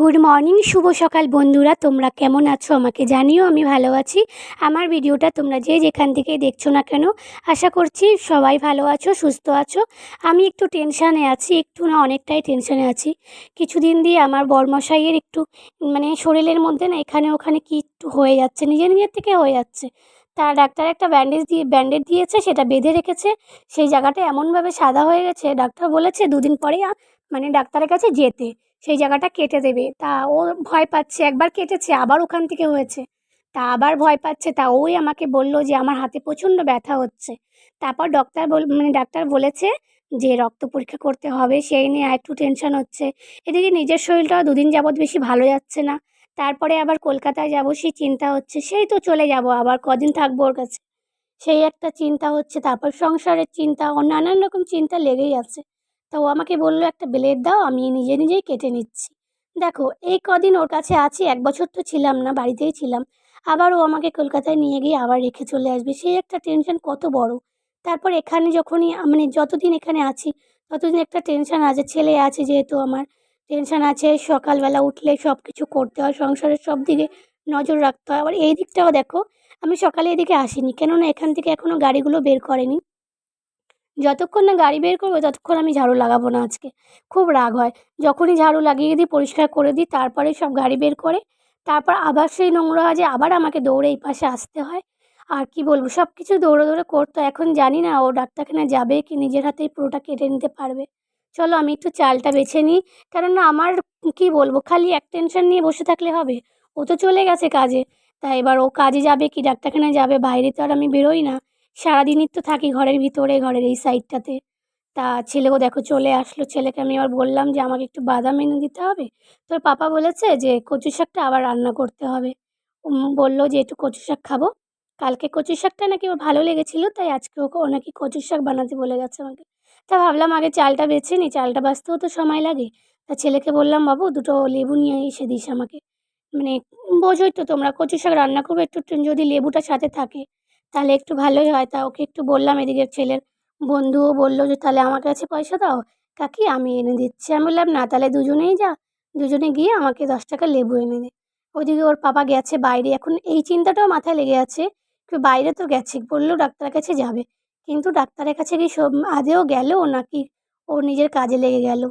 Good morning, শুভ সকাল বন্ধুরা। তোমরা কেমন আছো? আমাকে জানিও, আমি ভালো আছি। আমার ভিডিওটা তোমরা যে যেখান থেকেই দেখছ না কেন, আশা করছি সবাই ভালো আছো, সুস্থ আছো। আমি একটু টেনশানে আছি, একটু না অনেকটাই টেনশানে আছি। কিছুদিন দিয়ে আমার বরমশাইয়ের একটু মানে শরীরের মধ্যে না এখানে ওখানে কি একটু হয়ে যাচ্ছে নিজের নিজের থেকে হয়ে যাচ্ছে। তা ডাক্তার একটা ব্যান্ডেজ দিয়ে, ব্যান্ডেজ দিয়েছে, সেটা বেঁধে রেখেছে। সেই জায়গাটা এমনভাবে সাদা হয়ে গেছে, ডাক্তার বলেছে দুদিন পরেই মানে ডাক্তারের কাছে যেতে। সেই জায়গাটা কেটে দেবে। তা ও ভয় পাচ্ছে, একবার কেটেছে, আবার ওখান থেকে হয়েছে। তা আবার ভয় পাচ্ছে, তা ওই আমাকে বলল যে আমার হাতে প্রচণ্ড ব্যথা হচ্ছে। তারপর ডক্টর বল মানে ডাক্তার বলেছে যে রক্ত পরীক্ষা করতে হবে, সেই নিয়ে একটু টেনশন হচ্ছে। এদিকে নিজের শরীরটাও দুদিন যাবৎ বেশি ভালো যাচ্ছে না। তারপরে আবার কলকাতায় যাব, সেই চিন্তা হচ্ছে, সেই তো চলে যাব, আবার কদিন থাকব ওর কাছে। সেই একটা চিন্তা হচ্ছে, তারপর সংসারের চিন্তা ও নানান রকম চিন্তা লেগেই আছে। তা ও আমাকে বলল, একটা ব্লেড দাও, আমি নিজে নিজেই কেটে নিচ্ছি। দেখো, এই কদিন ওর কাছে আছি, এক বছর তো ছিলাম না, বাড়িতেই ছিলাম। আবার ও আমাকে কলকাতায় নিয়ে গিয়ে আবার রেখে চলে আসবে, সেই একটা টেনশন কত বড়। তারপর এখানে যখনই মানে যতদিন এখানে আছি, ততদিন একটা টেনশন আছে, ছেলে আছে যেহেতু আমার, টেনশন আছে, সকালবেলা উঠলে সব কিছু করতে হয়, সংসারের সব দিকে নজর রাখতে হয়। আবার এই দিকটাও দেখো, আমি সকালে এদিকে আসিনি, কেননা এখান থেকে এখনও গাড়িগুলো বের করেনি। যতক্ষণ না গাড়ি বের করবে, ততক্ষণ আমি ঝাড়ু লাগাবো না আজকে। খুব রাগ হয়। যখনই ঝাড়ু লাগিয়ে দিই, পরিষ্কার করে দিই তারপরে সব গাড়ি বের করে, তারপর আবার সেই নোংরা যে আবার আমাকে দৌড়ে এই পাশে আসতে হয়। আর কি বলব সব কিছু দৌড়ে দৌড়ে করতে। এখন জানি না ও ডাক্তারখানায় যাবে কি নিজের হাতেই পুরোটা কেটে নিতে পারবে। চলো আমি একটু চালটা বেছে নিই। কেননা আমার কি বলব, খালি এক টেনশন নিয়ে বসে থাকলে হবে। ও তো চলে গেছে কাজে। তা এবার ও কাজে যাবে কি, ডাক্তারখানায় যাবে, বাইরে তো আর আমি বেরোই না। সারাদিনই তো থাকি ঘরের ভিতরে, ঘরের এই সাইডটাতে তা ছেলেও দেখো চলে আসলো, ছেলেকে আমি আবার বললাম যে আমাকে একটু বাদাম এনে দিতে হবে। তোর পাপা বলেছে যে কচু শাকটা আবার রান্না করতে হবে। বলল যে একটু কচু শাক খাব। কালকে কচু শাকটা নাকি ওর ভালো লেগেছিলো, তাই আজকে ওকে ও নাকি কচু শাক বানাতে বলে গেছে আমাকে। তা ভাবলাম আগে চালটা বেছে নিই চালটা বাঁচতেও তো সময় লাগে। তা ছেলেকে বললাম, বাবু, দুটো লেবু নিয়ে এসে দিস আমাকে। মানে বোঝোই তো, তোমরা কচু শাক রান্না করবে একটু যদি লেবুটা সাথে থাকে। তাহলে একটু ভালোই হয়। তা ওকে একটু বললাম এদিকে ছেলের বন্ধুও বলল যে, তাহলে আমার কাছে পয়সা দাও। কাকি, আমি এনে দিচ্ছি। আমি বললাম, না, তাহলে দুজনেই যা। দুজনে গিয়ে আমাকে দশ টাকা লেবু এনে দে। ওদিকে ওর পাপা গেছে বাইরে। এখন এই চিন্তাটাও মাথায় লেগে আছে বাইরে তো গেছে। বলল, ডাক্তারের কাছে যাবে। কিন্তু ডাক্তারের কাছে কি সব আদেও গেল নাকি ও নিজের কাজে লেগে গেল?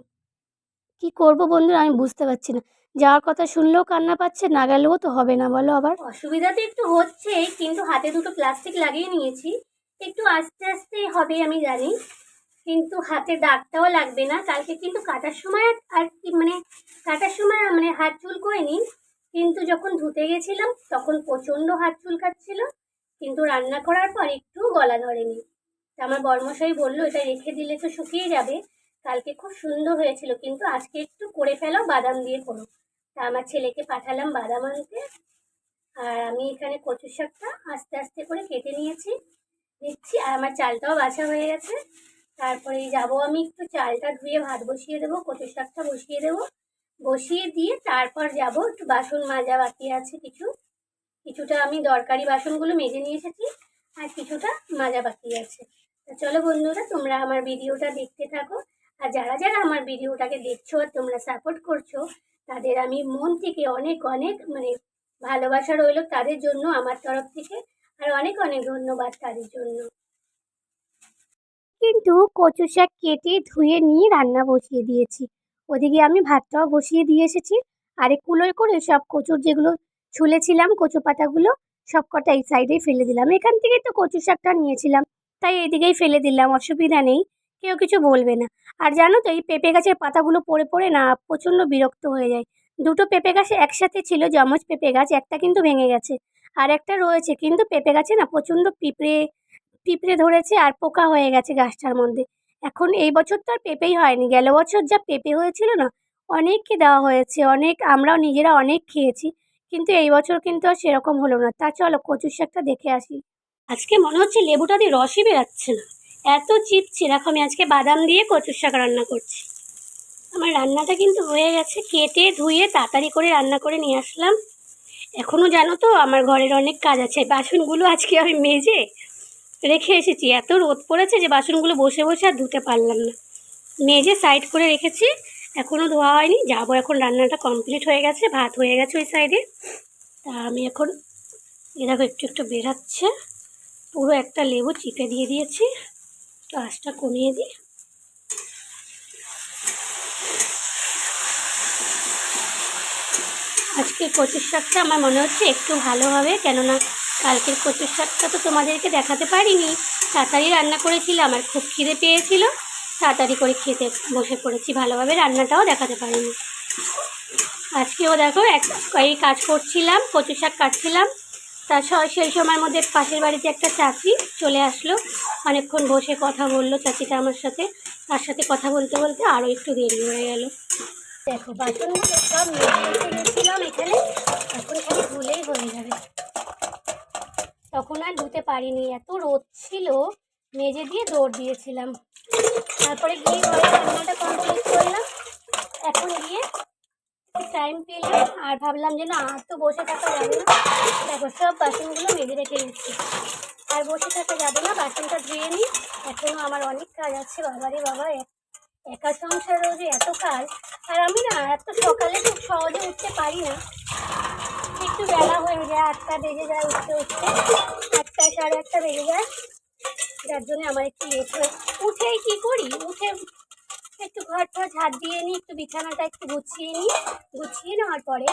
কি করব বন্ধুরা, আমি বুঝতে পারছি না। যাওয়ার কথা শুনলেও কান্না পাচ্ছে, না গেলেও তো হবে না, বলো আবার। অসুবিধা তো একটু হচ্ছে, কিন্তু হাতে দুটো প্লাস্টিক লাগিয়ে নিয়েছি। একটু আস্তে আস্তে হবে, আমি জানি। কিন্তু হাতে দাগটাও লাগবে না, কালকে কিন্তু কাটার সময় আর- কি মানে কাটার সময় মানে হাত করিনি কিন্তু যখন ধুতে গেছিলাম, তখন প্রচণ্ড হাত চুলকাচ্ছিল। কিন্তু রান্না করার পর একটু গলা ধরেনি। আমার বর্মশাই বলল, এটা রেখে দিলে তো শুকিয়ে যাবে। কালকে খুব সুন্দর হয়েছিল, কিন্তু আজকে একটু করে ফেলো বাদাম দিয়ে করো। তা আমার ছেলেকে পাঠালাম বাদাম আনতে, আর আমি এখানে কচু শাকটা আস্তে আস্তে করে কেটে নিয়েছি দিচ্ছি আর আমার চালটাও বাছা হয়ে গেছে। তারপরে যাব আমি একটু চালটা ধুয়ে ভাত বসিয়ে দেবো, কচু শাকটা বসিয়ে দেবো। বসিয়ে দিয়ে তারপর যাব, একটু বাসন মাজা বাকি আছে কিছু। কিছুটা আমি দরকারি বাসনগুলো মেজে নিয়ে এসেছি, আর কিছুটা মাজা বাকি আছে। চলো বন্ধুরা, তোমরা আমার ভিডিওটা দেখতে থাকো। আর যারা যারা আমার ভিডিওটাকে দেখছ আর তোমরা সাপোর্ট করছ, তাদের আমি মন থেকে অনেক অনেক মানে ভালোবাসা রইল তাদের জন্য, আমার তরফ থেকে। আর অনেক অনেক ধন্যবাদ তাদের জন্য। কিন্তু কচু শাক কেটে ধুয়ে নিয়ে রান্না বসিয়ে দিয়েছি। ওদিকে আমি ভাতটাও বসিয়ে দিয়ে এসেছি। আর এক কুলোয় করে সব কচুর যেগুলো ছুলেছিলাম, কচু পাতাগুলো, সব কটা এই সাইডেই ফেলে দিলাম। এখান থেকে তো কচু শাকটা নিয়েছিলাম। তাই এদিকেই ফেলে দিলাম, অসুবিধা নেই। কেউ কিছু বলবে না। আর জানো তো, এই পেঁপে গাছের পাতাগুলো পড়ে পড়ে না, প্রচণ্ড বিরক্ত হয়ে যায়। দুটো পেঁপে গাছ একসাথে ছিল, যমজ পেঁপে গাছ, একটা কিন্তু ভেঙে গেছে। আর একটা রয়েছে, কিন্তু পেঁপে গাছে না প্রচণ্ড পিঁপড়ে পিঁপড়ে ধরেছে আর পোকা হয়ে গেছে গাছটার মধ্যে। এখন এই বছর তো আর পেঁপেই হয়নি। গেল বছর যা পেঁপে হয়েছিল না, অনেককে দেওয়া হয়েছে, অনেক আমরাও নিজেরা অনেক খেয়েছি, কিন্তু এই বছর কিন্তু আর সেরকম হলো না। তা চলো কচুর শাকটা দেখে আসি। আজকে মনে হচ্ছে লেবুটা দিয়ে রসই বেরাচ্ছে না। এত চিপছি দেখো, আমি আজকে বাদাম দিয়ে কচুর শাক রান্না করছি। আমার রান্নাটা কিন্তু হয়ে গেছে। কেটে ধুয়ে তাড়াতাড়ি করে রান্না করে নিয়ে আসলাম। এখনও জানো তো, আমার ঘরের অনেক কাজ আছে। বাসনগুলো আজকে আমি মেজে রেখে এসেছি। এত রোদ পড়েছে যে বাসনগুলো বসে বসে আর ধুতে পারলাম না। মেজে সাইড করে রেখেছি। এখনও ধোয়া হয়নি। যাব এখন, রান্নাটা কমপ্লিট হয়ে গেছে। ভাত হয়ে গেছে ওই সাইডে। তা আমি এখন, এ দেখো, একটু একটু বেরাচ্ছে। পুরো একটা লেবু চিপে দিয়ে দিয়েছি। তো আঁচটা কমিয়ে দিই। আজকে কচুর শাকটা আমার মনে হচ্ছে একটু ভালো হবে, কেননা কালকের কচুর শাকটা তো তোমাদেরকে দেখাতে পারিনি। তাড়াতাড়ি রান্না করেছিলাম আমার খুব খিদে পেয়েছিল। তাড়াতাড়ি করে খেতে বসে পড়েছি, ভালোভাবে রান্নাটাও দেখাতে পারিনি। আজকেও দেখো এক কাজ করছিলাম কচু শাক কাটছিলাম। স- সেই সময়ের মধ্যে পাশের বাড়িতে একটা চাচি চলে আসলো। অনেকক্ষণ বসে কথা বলল চাচিটা আমার সাথে। তার সাথে কথা বলতে বলতে আরও একটু দেরি হয়ে গেল। দেখো বাসনগুলো সব গেছিলাম এখানে। এখন খালি ধুলেই হয়ে যাবে। তখন আর ধুতে পারিনি। এত রোদ ছিল। মেজে দিয়ে দৌড় দিয়েছিলাম। তারপরে গিয়ে ঘরে রান্নাটা কমপ্লিট করলাম। এখন গিয়ে টাইম পেলাম আর ভাবলাম যে না, আর তো বসে থাকা যাবে না। দেখো, সব বাসনগুলো মেজে রেখে গেছি আর বসে থাকা যাবে না, বাসনটা ধুয়ে নিই এখনও আমার অনেক কাজ আছে বাবারে বাবা এক- সংসারেও যে এত কাজ। আর আমি না, এত সকালে খুব সহজে উঠতে পারি না। একটু বেলা হয়ে যায়, আটটা বেজে যায় উঠতে উঠতে। আটটা, সাড়ে আটটা বেজে যায়। যার জন্য আমার একটু লেট হয়। উঠেই কী করি? উঠে একটু ঘর টর ঝাড় দিয়ে নিই একটু বিছানাটা একটু গুছিয়ে নিই গুছিয়ে নেওয়ার পরে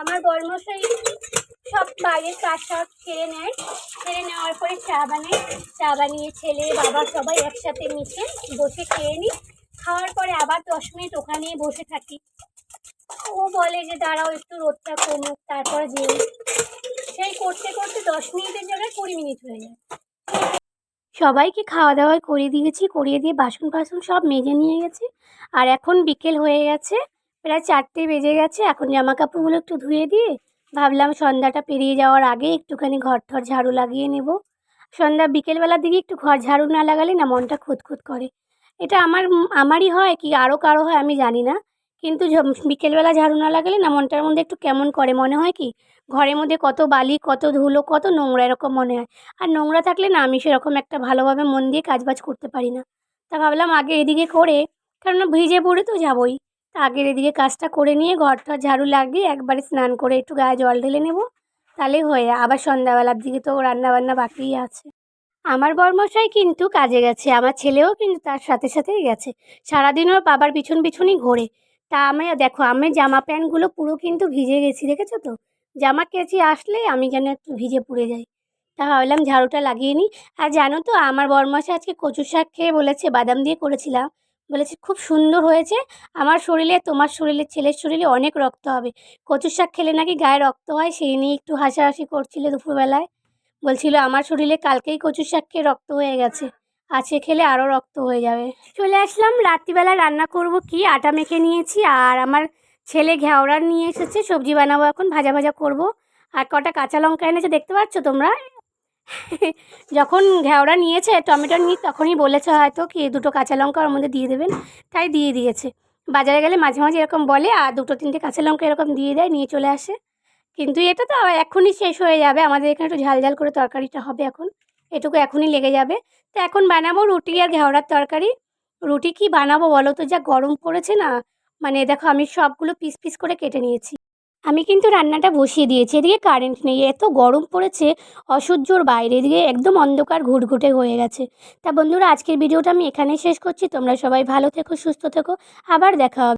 আমার বর্মশাই সব বাইরের কাজ সব ছেড়ে নেয়। ছেড়ে নেওয়ার পরে চা বানাই চা বানিয়ে ছেলে, বাবা সবাই একসাথে মিশে বসে খেয়ে নিই খাওয়ার পরে আবার দশ মিনিট ওখানে বসে থাকি। ও বলে যে, দাঁড়াও, একটু রোদটা কমুক, তারপরে যে সেই করতে করতে দশ মিনিটের জায়গায় কুড়ি মিনিট হয়ে যায়। সবাইকে খাওয়া দাওয়া করে দিয়েছি, করিয়ে দিয়ে বাসন ফাসন সব মেজে নিয়ে গেছি। আর এখন বিকেল হয়ে গেছে, প্রায় চারটে বেজে গেছে। এখন জামা কাপড়গুলো একটু ধুয়ে দিয়ে ভাবলাম সন্ধ্যাটা পেরিয়ে যাওয়ার আগে একটুখানি ঘর টর ঝাড়ু লাগিয়ে নেব। সন্ধ্যা বিকেলবেলার দিকে একটু ঘর ঝাড়ু না লাগালে না মনটা খুঁতখুত করে। এটা আমার, আমারই হয় কি আরও কারও হয় আমি জানি না। কিন্তু বিকেলবেলা ঝাড়ু না লাগালে না মনটার মধ্যে একটু কেমন করে মনে হয় কি? ঘরের মধ্যে কত বালি, কত ধুলো, কত নোংরা এরকম মনে হয়। আর নোংরা থাকলে না আমি সেরকম একটা ভালোভাবে মন দিয়ে কাজবাজ করতে পারি না। তা ভাবলাম আগে এদিকে করে, কেননা ভিজে পড়ে তো যাবই। তা আগের এদিকে কাজটা করে নিয়ে ঘরটা ঝাড়ু লাগিয়ে একবারে স্নান করে একটু গায়ে জল ঢেলে নেব। তাহলে হয়ে। আবার সন্ধ্যাবেলার দিকে তো রান্না বান্না বাকিই আছে। আমার বর্মশাই কিন্তু কাজে গেছে, আমার ছেলেও কিন্তু তার সাথে সাথেই গেছে। সারাদিন ওর বাবার পিছন পিছনই ঘোরে। তা আমি দেখো আমি জামা প্যান্টগুলো পুরো কিন্তু ভিজে গেছি, দেখেছ তো? জামা কেচে আসলে আমি যেন একটু ভিজে পুড়ে যাই। তা ভাবলাম ঝাড়ুটা লাগিয়ে নিই। আর জানো তো, আমার বরমাসে আজকে কচু শাক খেয়ে বলেছে, বাদাম দিয়ে করেছিলাম। বলেছে খুব সুন্দর হয়েছে। আমার শরীরে, তোমার শরীরে, ছেলের শরীরে অনেক রক্ত হবে। কচু শাক খেলে নাকি গায়ে রক্ত হয়, সেই নিয়ে একটু হাসাহাসি করছিল দুপুরবেলায়। বলছিল, আমার শরীরে কালকেই কচু শাক খেয়ে রক্ত হয়ে গেছে। আজকে খেলে আরও রক্ত হয়ে যাবে। চলে আসলাম, রাত্রিবেলা রান্না করব কি? আটা মেখে নিয়েছি আর আমার ছেলে ঘেওড়া নিয়ে এসেছে, সবজি বানাবো এখন, ভাজা ভাজা করব। আর কটা কাঁচা লঙ্কা এনেছে, দেখতে পাচ্ছ তোমরা? যখন ঘেওড়া নিয়েছে, টমেটো নিয়ে তখনই বলেছে হয়তো কি, দুটো কাঁচা লঙ্কা ওর মধ্যে দিয়ে দেবেন, তাই দিয়ে দিয়েছে। বাজারে গেলে মাঝে মাঝে এরকম বলে, আর দুটো তিনটে কাঁচা লঙ্কা এরকম দিয়ে দেয়, নিয়ে চলে আসে। কিন্তু এটা তো এখনই শেষ হয়ে যাবে, আমাদের এখানে একটু ঝাল ঝাল করে তরকারিটা হবে এখন। এটুকু এখনই লেগে যাবে। তো এখন বানাবো রুটি আর ঘেওড়ার তরকারি। রুটি কি বানাবো বলো তো? যা গরম পড়েছে না। মানে দেখো আমি সবগুলো পিস পিস করে কেটে নিয়েছি। আমি কিন্তু রান্নাটা বসিয়ে দিয়েছি। এদিকে কারেন্ট নেই। এত গরম পড়েছে অসহ্যর বাইরে। এদিকে একদম অন্ধকার ঘুটঘুটে হয়ে গেছে। তা বন্ধুরা, আজকের ভিডিওটা আমি এখানেই শেষ করছি। তোমরা সবাই ভালো থেকো, সুস্থ থেকো। আবার দেখা হবে।